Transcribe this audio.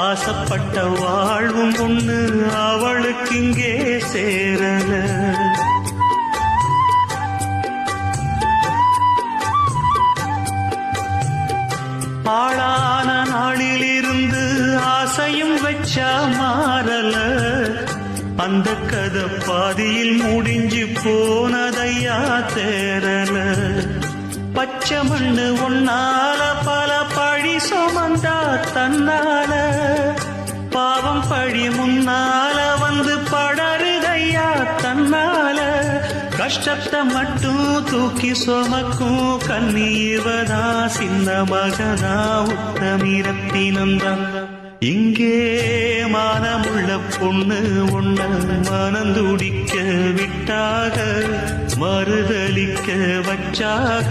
ஆசைப்பட்ட வாழ்வும் ஒண்ணு அவளுக்கு இங்கே சேரல. ஆளான நாளிலிருந்து ஆசையும் வச்சா மாறல. அந்த கதை பாதியில் முடிஞ்சு போனதையா தேரல பச்சை மண்ணு ஒன்னால சுமந்தா தன்னால பாவம் பழி முன்னால வந்து படருதையா தன்னால கஷ்டத்தை மட்டும் தூக்கி சுமக்கும் கண்ணீர்வதா சின்ன மகனா உத்தமிரத்தினந்தான் இங்கே மானமுள்ள பொண்ணு உன்ன மனந்துடிக்க விட்டாக மறுதளிக்க வச்சாக.